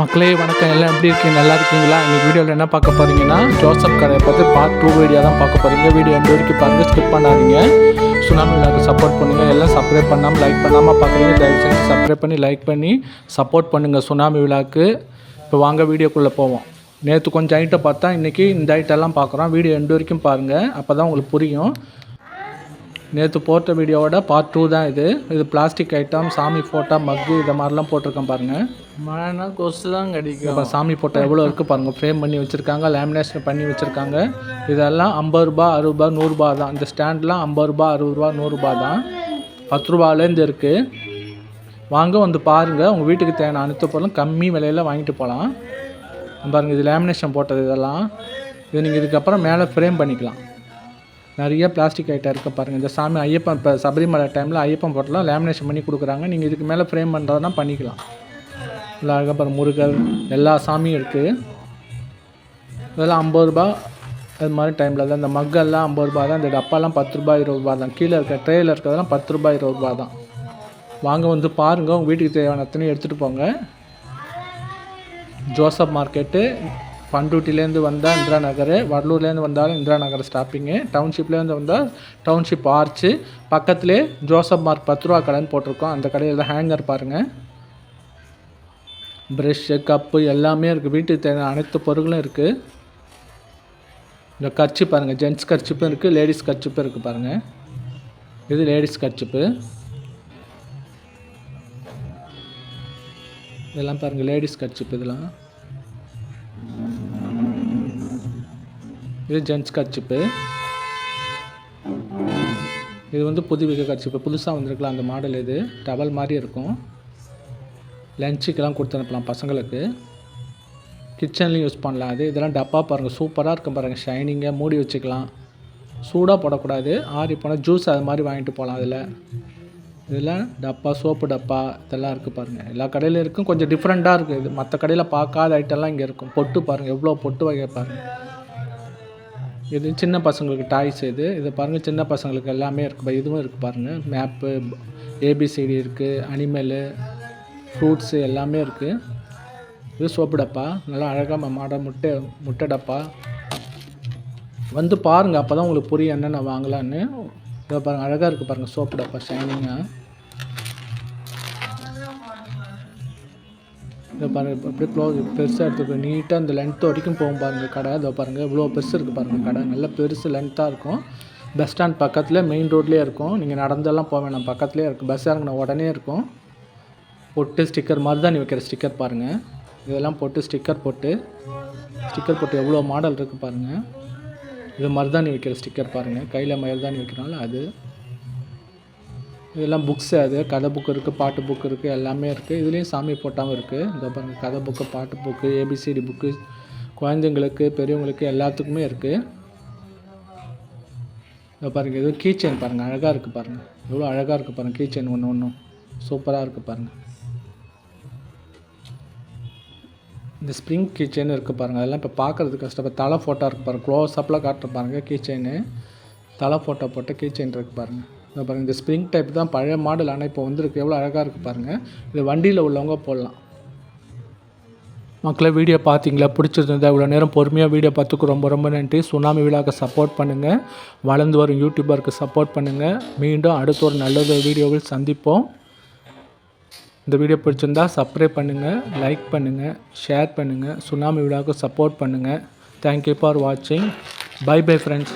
மக்களே வணக்கம். எல்லாம் எப்படி இருக்கீங்க? நல்லா இருக்கீங்களா? இந்த வீடியோவில் என்ன பார்க்க போகிறீங்கன்னா ஜோசப் கடையை பார்த்து பார்ட் டூ வீடியோ தான் பார்க்க போகிறீங்க வீடியோ எந்த வரைக்கும் பாருங்கள் ஸ்கிப் பண்ணாதீங்க. சுனாமி விழாக்கு சப்போர்ட் பண்ணுங்கள் எல்லாம் சப்ஸ்கிரைப் பண்ணாமல் லைக் பண்ணாமல் பார்க்குறீங்க தயவு செஞ்சு சப்ஸ்கிரைப் பண்ணி லைக் பண்ணி சப்போர்ட் பண்ணுங்கள் சுனாமி விழாக்கு. இப்போ வாங்க வீடியோக்குள்ளே போவோம். நேற்று கொஞ்சம் ஐட்டம் பார்த்தா இன்றைக்கி இந்த ஐட்டம்லாம் பார்க்குறோம். வீடியோ எண்டு வரைக்கும் பாருங்கள் அப்போ தான் உங்களுக்கு புரியும். நேற்று போட்ட வீடியோவோட பார்ட் டூ தான் இது. இது பிளாஸ்டிக் ஐட்டம் சாமி ஃபோட்டோ மக்கு இதை மாதிரிலாம் போட்டிருக்கேன் பாருங்கள் மழைனா கொசு தான் கடிக்கும். இப்போ சாமி ஃபோட்டோ எவ்வளோ இருக்குது பாருங்கள் ஃப்ரேம் பண்ணி வச்சுருக்காங்க லேமினேஷன் பண்ணி வச்சுருக்காங்க. இதெல்லாம் ஐம்பது ரூபா அறுபது ரூபா நூறுரூபா தான். இந்த ஸ்டாண்ட்லாம் ஐம்பது ரூபா அறுபது ரூபா நூறுரூபா தான். பத்து ரூபாலேருந்து இருக்குது வாங்க வந்து பாருங்கள் உங்கள் வீட்டுக்கு தேவையான அனைத்து பொருளும் கம்மி விலையில் வாங்கிட்டு போகலாம் பாருங்கள் இது லேமினேஷன் போட்டது இதெல்லாம். இது நீங்கள் இதுக்கப்புறம் மேலே ஃப்ரேம் பண்ணிக்கலாம். நிறைய பிளாஸ்டிக் ஐட்டம் இருக்குது பாருங்கள் இந்த சாமி ஐயப்பன் இப்போ சபரிமலை டைமில் ஐயப்பன் போட்டெல்லாம் லேமினேஷன் பண்ணி கொடுக்குறாங்க. நீங்கள் இதுக்கு மேலே ஃப்ரேம் பண்ணுறதுனா பண்ணிக்கலாம். இல்லை அழகாக முருகர் எல்லா சாமியும் இருக்குது இதெல்லாம் ஐம்பது ரூபா அது மாதிரி டைமில் தான். இந்த மக்கெல்லாம் ஐம்பது ரூபா தான். இந்த டப்பாலாம் பத்து ரூபாய் இருபது ரூபா தான். கீழே இருக்க ட்ரேயில் இருக்கிறதெல்லாம் பத்து ரூபாய் இருபது ரூபா தான். வாங்க வந்து பாருங்கள் உங்கள் வீட்டுக்கு தேவையான எடுத்துகிட்டு போங்க. ஜோசப் மார்க்கெட்டு பண்ருட்டிலேருந்து வந்தால் இந்திரா நகர் வடலூர்லேருந்து வந்தாலும் இந்திரா நகர் ஸ்டாப்பிங்கு டவுன்ஷிப்லேருந்து வந்தால் டவுன்ஷிப் ஆர்ச்சு பக்கத்துலேயே ஜோசப் மார்க் பத்து ரூபா கடைன்னு போட்டிருக்கோம். அந்த கடையில் தான் ஹேங்கர் பாருங்கள் ப்ரெஷ்ஷு கப்பு எல்லாமே இருக்குது வீட்டுக்கு தேவையான அனைத்து பொருட்களும் இருக்குது இந்த கர்ச்சி பாருங்கள் ஜென்ட்ஸ் கர்ச்சிப்பும் இருக்குது லேடிஸ் கர்ச்சிப்பும் இருக்குது பாருங்கள் இது லேடிஸ் கர்ச்சிப்பு. இதெல்லாம் பாருங்கள் லேடிஸ் கர்ச்சிப்பு இதெல்லாம். இது ஜென்ட்ஸ் கர்ச்சிப்பு இது வந்து புதுவிக கர்ச்சிப்பு புதுசாக வந்திருக்கலாம் அந்த மாடல் இது. டவல் மாதிரி இருக்கும். லஞ்சுக்கெல்லாம் கொடுத்து அனுப்பலாம் பசங்களுக்கு. கிச்சன்லேயும் யூஸ் பண்ணலாம். அது இதெல்லாம் டப்பா பாருங்கள் சூப்பராக இருக்கும் பாருங்கள் ஷைனிங்காக மூடி வச்சுக்கலாம். சூடாக போடக்கூடாது. ஆறி போனால் ஜூஸ் அது மாதிரி வாங்கிட்டு போகலாம் அதில். இதெல்லாம் டப்பா சோப்பு டப்பா இதெல்லாம் இருக்குது பாருங்கள் எல்லா கடையிலும் இருக்கும். கொஞ்சம் டிஃப்ரெண்ட்டாக இருக்குது இது மற்ற கடையில் பார்க்காத ஐட்டம்லாம் இங்கே இருக்கும். பொட்டு பாருங்கள் எவ்வளோ பொட்டு வகை பாருங்கள் இது சின்ன பசங்களுக்கு டாய்ஸ் இது. இதை பாருங்கள் சின்ன பசங்களுக்கு எல்லாமே இருக்குது இதுவும் இருக்குது பாருங்கள் map A B C D இருக்குது அனிமலு ஃப்ரூட்ஸு எல்லாமே இருக்குது இது சோப்பு டப்பா. நல்லா அழகாக மாட முட்டை முட்டை டப்பா. வந்து பாருங்கள் அப்போ தான் உங்களுக்கு புரியும் என்னென்ன வாங்கலான்னு. இதை பாருங்கள் அழகாக இருக்குது பாருங்கள் சோப்பு டப்பா ஷைனிங்காக இதை பாருங்கள் அப்படியே க்ளோ பெருசாக எடுத்துக்கோ நீட்டாக இந்த லென்த் வரைக்கும் போகும் பாருங்கள் கடை. இதை பாருங்கள் இவ்வளோ பெருசு இருக்குது பாருங்கள் கடை. நல்ல பெருசு லென்த்தாக இருக்கும். பஸ் ஸ்டாண்ட் பக்கத்தில் மெயின் ரோட்லேயே இருக்கும். நீங்கள் நடந்தெல்லாம் போக வேணாம் பக்கத்துலேயே இருக்கும் பஸ் இறங்கின உடனே இருக்கும். பொட்டு ஸ்டிக்கர் மருதாணி வைக்கிற ஸ்டிக்கர் பாருங்கள் இதெல்லாம் போட்டு ஸ்டிக்கர் போட்டு ஸ்டிக்கர் போட்டு எவ்வளோ மாடல் இருக்குது பாருங்கள் இது மருதாணி வைக்கிற ஸ்டிக்கர் பாருங்கள் கையில் மருதாணி வைக்கிறனால அது இதெல்லாம் புக்ஸு அது. கதை புக்கு இருக்குது பாட்டு புக்கு இருக்குது எல்லாமே இருக்குது இதுலேயும் சாமி ஃபோட்டோவும் இருக்குது இந்த பாருங்கள் கதை புக்கு பாட்டு புக்கு ஏபிசிடி புக்கு குழந்தைங்களுக்கு பெரியவங்களுக்கு எல்லாத்துக்குமே இருக்குது இதை பாருங்கள் இது கீ செயின் பாருங்கள் அழகாக இருக்குது பாருங்கள் எவ்வளோ அழகாக இருக்குது பாருங்கள் கீ செயின் ஒன்று ஒன்றும் சூப்பராக இருக்குது பாருங்கள் இந்த ஸ்ப்ரிங் கீச்செயின் இருக்குது பாருங்கள் அதெல்லாம் இப்போ பார்க்குறதுக்கு கஷ்டம். இப்போ தலை ஃபோட்டோ இருக்குது பாருங்கள் க்ளோஸ் அப்பில் காட்டுற பாருங்கள் கீச்செயின் தலை ஃபோட்டோ போட்ட கீச்செயின் இருக்குது பாருங்கள் பாருங்கள் இந்த ஸ்ப்ரிங் டைப் தான் பழைய மாடல் ஆனால் இப்போ வந்திருக்கு. எவ்வளோ அழகாக இருக்குது பாருங்கள் இது வண்டியில் உள்ளவங்க போடலாம். மக்களை வீடியோ பார்த்தீங்களா? பிடிச்சிருந்தா இவ்வளோ நேரம் பொறுமையாக வீடியோ பார்த்துக்கு ரொம்ப ரொம்ப நன்றி. சுனாமி விழாவுக்கு சப்போர்ட் பண்ணுங்கள் வளர்ந்து வரும் யூடியூபருக்கு சப்போர்ட் பண்ணுங்கள் மீண்டும் அடுத்த ஒரு நல்ல வீடியோவில் சந்திப்போம். இந்த வீடியோ பிடிச்சிருந்தா சப்ஸ்கிரைப் பண்ணுங்கள் லைக் பண்ணுங்கள் ஷேர் பண்ணுங்கள் சுனாமி விழாவுக்கு சப்போர்ட் பண்ணுங்கள் தேங்க்யூ ஃபார் வாட்சிங் பை பை ஃப்ரெண்ட்ஸ்